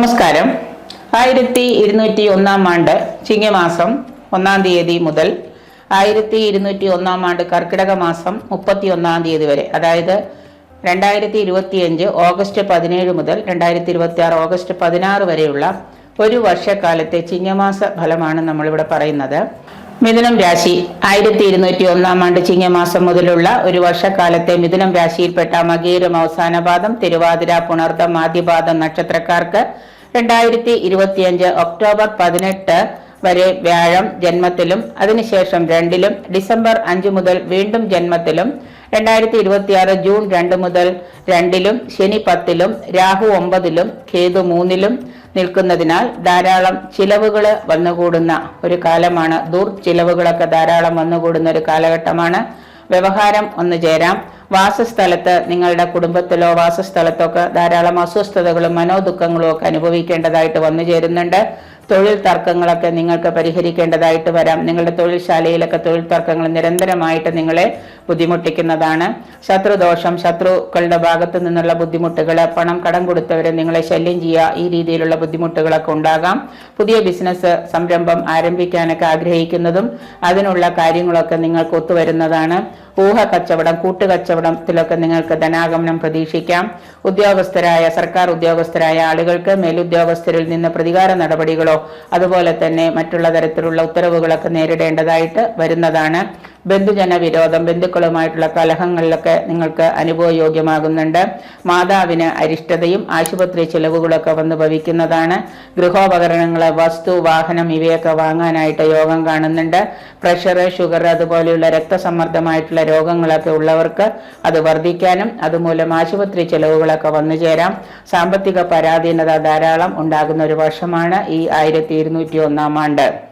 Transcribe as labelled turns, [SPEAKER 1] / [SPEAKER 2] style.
[SPEAKER 1] നമസ്കാരം. ആയിരത്തി ഇരുന്നൂറ്റി ഒന്നാം ആണ്ട് ചിങ്ങമാസം ഒന്നാം തീയതി മുതൽ ആയിരത്തി ഇരുന്നൂറ്റി ഒന്നാം ആണ്ട് കർക്കിടക മാസം മുപ്പത്തി ഒന്നാം തീയതി വരെ അതായത് രണ്ടായിരത്തി ഇരുപത്തിയഞ്ച് ഓഗസ്റ്റ് പതിനേഴ് മുതൽ രണ്ടായിരത്തി ഇരുപത്തി ആറ് ഓഗസ്റ്റ് പതിനാറ് വരെയുള്ള ഒരു വർഷക്കാലത്തെ ചിങ്ങമാസ ഫലമാണ് നമ്മളിവിടെ പറയുന്നത്. മിഥുനം രാശി ആയിരത്തി ഇരുന്നൂറ്റി ഒന്നാം ആണ്ട് ചിങ്ങമാസം മുതലുള്ള ഒരു വർഷക്കാലത്തെ മിഥുനം രാശിയിൽപ്പെട്ട മകീരം അവസാന പാദം തിരുവാതിര പുണർദം ആദ്യപാദം നക്ഷത്രക്കാർക്ക് രണ്ടായിരത്തി ഇരുപത്തിയഞ്ച് ഒക്ടോബർ പതിനെട്ട് വരെ വ്യാഴം ജന്മത്തിലും അതിനുശേഷം രണ്ടിലും ഡിസംബർ അഞ്ച് മുതൽ വീണ്ടും ജന്മത്തിലും രണ്ടായിരത്തി ഇരുപത്തിയാറ് ജൂൺ രണ്ട് മുതൽ രണ്ടിലും ശനി പത്തിലും രാഹു ഒമ്പതിലും കേതു മൂന്നിലും നിൽക്കുന്നതിനാൽ ധാരാളം ചിലവുകൾ വന്നുകൂടുന്ന ഒരു കാലമാണ്. ദൂർ ചിലവുകളൊക്കെ ധാരാളം വന്നുകൂടുന്ന ഒരു കാലഘട്ടമാണ്. വ്യവഹാരം ഒന്ന് ചേരാം. വാസസ്ഥലത്ത് നിങ്ങളുടെ കുടുംബത്തിലോ വാസസ്ഥലത്തോ ഒക്കെ ധാരാളം അസ്വസ്ഥതകളും മനോദുഃഖങ്ങളും ഒക്കെ അനുഭവിക്കേണ്ടതായിട്ട് വന്നു ചേരുന്നുണ്ട്. തൊഴിൽ തർക്കങ്ങളൊക്കെ നിങ്ങൾക്ക് പരിഹരിക്കേണ്ടതായിട്ട് വരാം. നിങ്ങളുടെ തൊഴിൽശാലയിലൊക്കെ തൊഴിൽ തർക്കങ്ങൾ നിരന്തരമായിട്ട് നിങ്ങളെ ബുദ്ധിമുട്ടിക്കുന്നതാണ്. ശത്രുദോഷം ശത്രുക്കളുടെ ഭാഗത്തു നിന്നുള്ള ബുദ്ധിമുട്ടുകൾ പണം കടം കൊടുത്തവരെ നിങ്ങളെ ശല്യം ചെയ്യുക ഈ രീതിയിലുള്ള ബുദ്ധിമുട്ടുകളൊക്കെ ഉണ്ടാകാം. പുതിയ ബിസിനസ് സംരംഭം ആരംഭിക്കാനൊക്കെ ആഗ്രഹിക്കുന്നതും അതിനുള്ള കാര്യങ്ങളൊക്കെ നിങ്ങൾക്ക് ഒത്തുവരുന്നതാണ്. ഊഹ കച്ചവടം കൂട്ടുകച്ചവടത്തിലൊക്കെ നിങ്ങൾക്ക് ധനാഗമനം പ്രതീക്ഷിക്കാം. ഉദ്യോഗസ്ഥരായ സർക്കാർ ഉദ്യോഗസ്ഥരായ ആളുകൾക്ക് മേലുദ്യോഗസ്ഥരിൽ നിന്ന് പ്രതികാര നടപടികളോ അതുപോലെ തന്നെ മറ്റുള്ള തരത്തിലുള്ള ഉത്തരവുകളൊക്കെ നേരിടേണ്ടതായിട്ട് വരുന്നതാണ്. ബന്ധുജന വിരോധം ബന്ധുക്കളുമായിട്ടുള്ള കലഹങ്ങളിലൊക്കെ നിങ്ങൾക്ക് അനുഭവയോഗ്യമാകുന്നുണ്ട്. മാതാവിന് അരിഷ്ടതയും ആശുപത്രി ചിലവുകളൊക്കെ വന്ന് ഭവിക്കുന്നതാണ്. ഗൃഹോപകരണങ്ങൾ വസ്തു വാഹനം ഇവയൊക്കെ വാങ്ങാനായിട്ട് യോഗം കാണുന്നുണ്ട്. പ്രഷർ ഷുഗർ അതുപോലെയുള്ള രക്തസമ്മർദ്ദമായിട്ടുള്ള രോഗങ്ങളൊക്കെ ഉള്ളവർക്ക് അത് വർദ്ധിക്കാനും അതുമൂലം ആശുപത്രി ചെലവുകളൊക്കെ വന്നു ചേരാം. സാമ്പത്തിക പരാധീനത ധാരാളം ഉണ്ടാകുന്ന ഒരു വർഷമാണ് ഈ ആയിരത്തി ഇരുന്നൂറ്റി ഒന്നാം ആണ്ട്.